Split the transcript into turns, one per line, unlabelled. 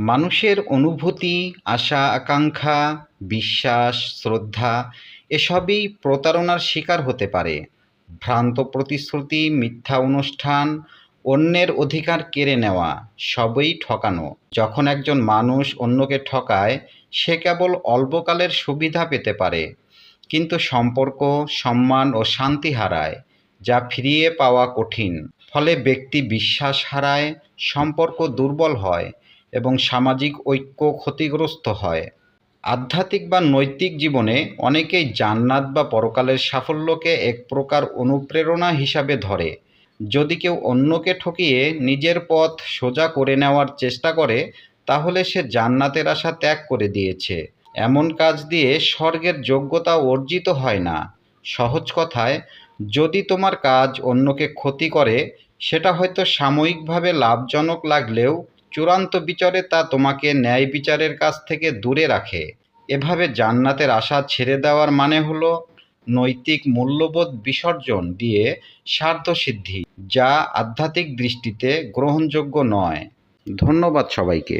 মানুষের অনুভূতি, আশা, আকাঙ্ক্ষা, বিশ্বাস, শ্রদ্ধা এসবই প্রতারণার শিকার হতে পারে। ভ্রান্ত প্রতিশ্রুতি, মিথ্যা অনুষ্ঠান, অন্যের অধিকার কেড়ে নেওয়া সবই ঠকানো। যখন একজন মানুষ অন্যকে ঠকায়, সে কেবল অল্পকালের সুবিধা পেতে পারে, কিন্তু সম্পর্ক, সম্মান ও শান্তি হারায়, যা ফিরিয়ে পাওয়া কঠিন। ফলে ব্যক্তি বিশ্বাস হারায়, সম্পর্ক দুর্বল হয় এবং সামাজিক ঐক্য ক্ষতিগ্রস্ত হয়। আধ্যাত্মিক বা নৈতিক জীবনে অনেকেই জান্নাত বা পরকালের সাফল্যকে এক প্রকার অনুপ্রেরণা হিসাবে ধরে। যদি কেউ অন্যকে ঠকিয়ে নিজের পথ সোজা করে নেওয়ার চেষ্টা করে, তাহলে সে জান্নাতের আশা ত্যাগ করে দিয়েছে। এমন কাজ দিয়ে স্বর্গের যোগ্যতা অর্জিত হয় না। সহজ কথায়, যদি তোমার কাজ অন্যকে ক্ষতি করে, সেটা হয়তো সাময়িকভাবে লাভজনক লাগলেও চূড়ান্ত বিচারে তা তোমাকে ন্যায় বিচারের কাছ থেকে দূরে রাখে। এভাবে জান্নাতের আশা ছেড়ে দেওয়ার মানে হলো নৈতিক মূল্যবোধ বিসর্জন দিয়ে স্বার্থসিদ্ধি যা আধ্যাত্মিক দৃষ্টিতে গ্রহণযোগ্য নয়। ধন্যবাদ সবাইকে।